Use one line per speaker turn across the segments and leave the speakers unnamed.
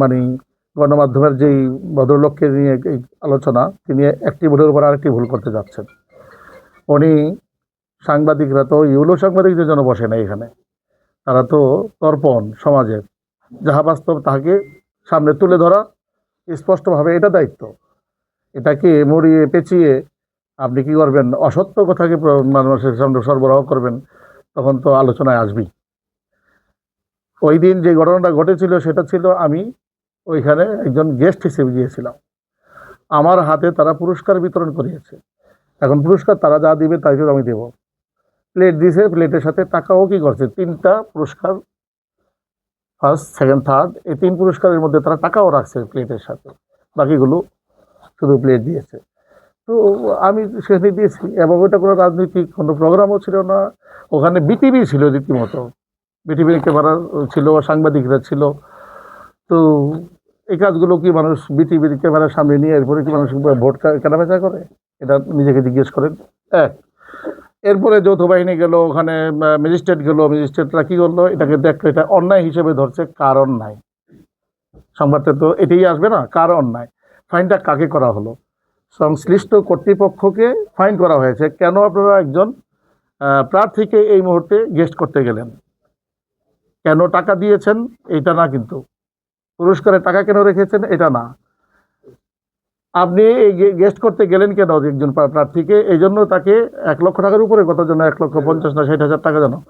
মানে গণমাধ্যমের যেই ভদ্রলোককে নিয়ে এই আলোচনা, তিনি একটি ভুলের উপর আরেকটি ভুল করতে যাচ্ছেন। উনি সাংবাদিকরা তো, ইউলো সাংবাদিকদের জন্য বসে না এখানে, তারা তো তর্পণ সমাজের, যাহা বাস্তব তাহাকে সামনে তুলে ধরা স্পষ্টভাবে এটা দায়িত্ব। এটাকে মরিয়ে পেঁচিয়ে আপনি কি করবেন? অসত্য কথাকে মানুষের সামনে সরবরাহ করবেন, তখন তো আলোচনায় আসবেই। ওই দিন যে ঘটনাটা ঘটেছিল, সেটা ছিল আমি ওইখানে একজন গেস্ট হিসেবে গিয়েছিলাম। আমার হাতে তারা পুরস্কার বিতরণ করিয়েছে। এখন পুরস্কার তারা যা দিবে তাই আমি দেব। প্লেট দিয়েছে প্লেটের সাথে টাকাও কি করছে? তিনটা পুরস্কার ফার্স্ট সেকেন্ড থার্ড এই তিন পুরস্কারের মধ্যে তারা টাকাও রাখছে প্লেটের সাথে। বাকিগুলো শুধু প্লেট দিয়েছে। তো আমি সেখানে দিয়েছি এবং ওটা কোনো রাজনৈতিক কোনো প্রোগ্রামও ছিল না। ওখানে বিটিভি ছিল রীতিমতো। বিটিভির ক্যামেরা ছিল, সাংবাদিকরা ছিল। তো এই কাজগুলো কি মানুষ বিটিভির ক্যামেরার সামনে নিয়ে এরপরে কি মানুষ ভোট কেনাবেচা করে? এটা নিজেকে জিজ্ঞেস করেন। এক এরপরে যৌথ বাহিনী গেল, ওখানে ম্যাজিস্ট্রেট গেল, ম্যাজিস্ট্রেটরা কী করল? এটাকে দেখল এটা অন্যায় হিসেবে ধরছে কারণ নাই সংবাদটা তো এটাই আসবে না, কার অন্যায়? ফাইনটা কাকে করা হলো? সংশ্লিষ্ট কর্তৃপক্ষকে ফাইন করা হয়েছে। কেন আপনারা একজন প্রার্থীকে এই মুহূর্তে গেস্ট করতে গেলেন? কেন টাকা দিয়েছেন এটা না কিন্তু। পুরস্কারে টাকা কেন রেখেছেন, এটা না। আপনি এই গেস্ট করতে গেলেন কেন একজন প্রার্থীকে? এই জন্য তাকে এক লক্ষ টাকার উপরে, কত জন্য এক লক্ষ পঞ্চাশ না ষাট হাজার টাকা যেন।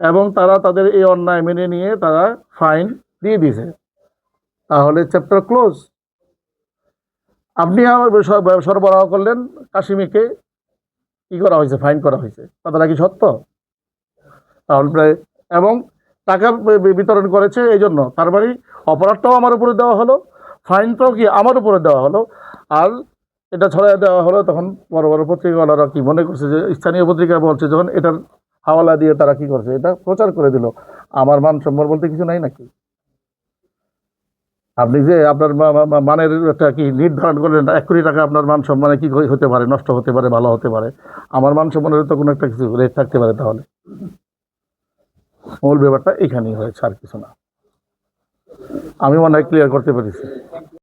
এবং তারা তাদের এই অন্যায় মেনে নিয়ে তারা ফাইন দিয়ে দিয়েছে। তাহলে চ্যাপ্টার ক্লোজ। আপনি আমার সর- সরবরাহ করলেন কাশিমিকে। কি করা হয়েছে? ফাইন করা হয়েছে। কথাটা কি সত্য? তাহলে প্রায়, এবং টাকা বিতরণ করেছে এই জন্য। তার মানে অপরাধটাও আমার উপরে দেওয়া হলো, ফাইনটাও কি আমার উপরে দেওয়া হলো, আর এটা ছড়াই দেওয়া হলো, তখন বড় বড় পত্রিকাওয়ালারা কি মনে করছে যে, স্থানীয় পত্রিকা বলছে যখন এটার হাওয়ালা দিয়ে তারা কি করছে, এটা প্রচার করে দিল। আমার মান সম্মান বলতে কিছু নাই নাকি? আপনি যে আপনার মানের একটা কি নির্ধারণ করলেন, এক কোটি টাকা আপনার মান সম্মানে কি হতে পারে, নষ্ট হতে পারে, ভালো হতে পারে, আমার মান সম্মানের তো কোনো একটা কিছু রেট থাকতে পারে তাহলে। মূল ব্যাপারটা এখানেই হয়েছে আর কিছু না। আমি মনে হয় ক্লিয়ার করতে পেরেছি।